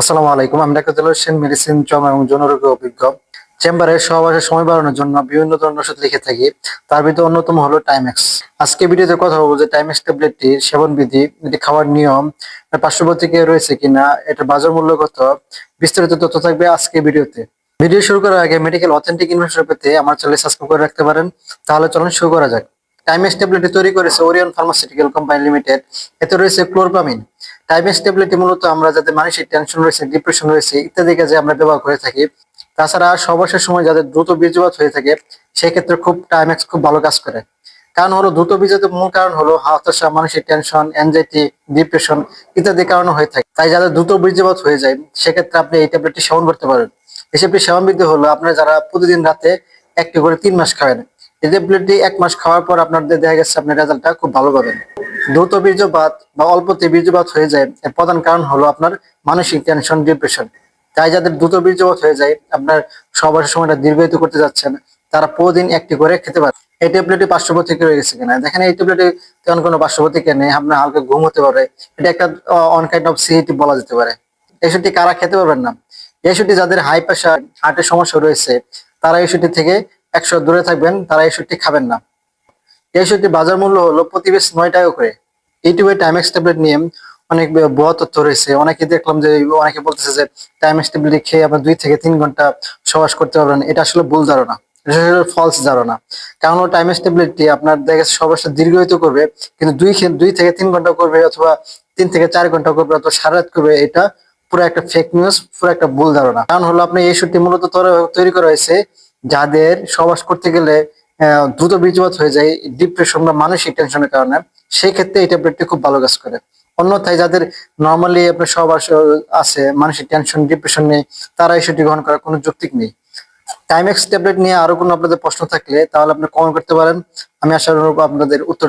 আসসালামু আলাইকুম। আমি ডাক্তার দিল সেন মেডিসিন, চর্ম এবং যৌনরোগে অভিজ্ঞ। চেম্বারে সহবাসের সময় বাড়ানোর জন্য বিভিন্ন ধরনের ওষুধ লিখে থাকি। তার ভিতরে অন্যতম হলো টাইমেক্স আজকে ভিডিওতে কথা বলব যে টাইমেক্স ট্যাবলেটটির সেবন বিধি এটি খাওয়ার নিয়ম পার্শ্ববর্তীকে রয়েছে কিনা, এটা বাজার মূল্য কত বিস্তারিত তথ্য থাকবে আজকে ভিডিওতে। ভিডিও শুরু করার আগে মেডিকেল অথেন্টিক ইনফরমেশন পেতে আমার চ্যানেল সাবস্ক্রাইব করে রাখতে পারেন। তাহলে চলুন শুরু করা যাক। টাইমেক্স ট্যাবলেটটি তৈরি করেছে ওরিয়ন ফার্মাসিউটিক্যাল কোম্পানি লিমিটেড এতে রয়েছে ক্লোরপামিন টাইমেক্স ট্যাবলেটটি মূলত আমরা যাদের মানসিক টেনশন রয়েছে ডিপ্রেশন রয়েছে ইত্যাদি কাজে আমরা ব্যবহার করে থাকি। তাছাড়া সবশের সময় যাদের দ্রুত বীর্যপাত হয়ে থাকে, সেক্ষেত্রে খুব টাইমেক্স খুব ভালো কাজ করে। কারণ হলো, দ্রুত বীর্যপাতের মূল কারণ হলো হতাশা মানসিক টেনশন অ্যাংজাইটি ডিপ্রেশন ইত্যাদি কারণে হয়ে থাকে। তাই যাদের দ্রুত বীর্যপাত হয়ে যায়, সেক্ষেত্রে আপনি এই ট্যাবলেটটি সেবন করতে পারেন। হিসেবটি সেবন বৃদ্ধি হলো, আপনারা যারা প্রতিদিন রাতে একটি করে তিন মাস খাবেন এই এক মাস খাওয়ার পর আপনাদের দেখা গেছে আপনার রেজাল্টটা খুব ভালো পাবেন। দ্রুত বীর্যপাত বা অল্পতে বীর্যপাত হয়ে যায়, এর প্রধান কারণ হলো আপনার মানসিক টেনশন ডিপ্রেশন তাই যাদের দ্রুত বীর্যপাত হয়ে যায়, আপনার সবার সময়টা দীর্ঘায়িত করতে যাচ্ছেন, তারা প্রতিদিন একটি করে খেতে পারে। এই ট্যাবলেটটি পার্শ্ববর্তীকে রয়ে গেছে কিনা? দেখেন, এই ট্যাবলেটে তেমন কোনো পার্শ্ববর্তীকে নেই, আপনার হালকা ঘুম হতে পারে। এটা একটা অন কাইন্ড অফ সিহিটি বলা যেতে পারে। এসবটি কারা খেতে পারবেন না? এসবটি যাদের হাই প্রেশার হার্টের সমস্যা রয়েছে, তারা এসবটি থেকে একশো দূরে থাকবেন, তারা এসবটি খাবেন না। এই ওষুধটির বাজার মূল্য হলো প্রতি নয় টাকা করে। ইউটিউবে টাইমেক্স ট্যাবলেট নিয়ে অনেক বড় তথ্য রয়েছে। অনেকে দেখলাম যে, অনেকে বলতেছে যে টাইমেক্স ট্যাবলেট খেয়ে আপনার দুই থেকে তিন ঘণ্টা সবাস করতে পারবেন। এটা আসলে ভুল ধারণা। ফলস ধারণা। কারণ টাইমেক্স ট্যাবলেটটি আপনার দেখা সবাসটা দীর্ঘায়িত করবে, কিন্তু দুই দুই থেকে তিন ঘণ্টা করবে অথবা তিন থেকে চার ঘণ্টা করবে অথবা সারা রাত করবে, এটা পুরো একটা ফেক নিউজ পুরো একটা ভুল ধারণা। কারণ হলো আপনি এই ওষুধটি মূলত তৈরি করা হয়েছে যাদের সবাস করতে গেলে দ্রুত বীজবাদ হয়ে যায় ডিপ্রেশন বা মানসিক টেনশনের কারণে সেই ক্ষেত্রে এই ট্যাবলেটটি খুব ভালো কাজ করে। অন্যথায় যাদের নর্মালি আপনার সবাস আছে, মানসিক টেনশন ডিপ্রেশন নেই, তারা সেটি গ্রহণ করার কোনো যৌক্তিক নেই। টাইমেক্স ট্যাবলেট নিয়ে আরও কোনো আপনাদের প্রশ্ন থাকলে, তাহলে আপনি কমেন্ট করতে পারেন। আমি আশা আপনাদের উত্তর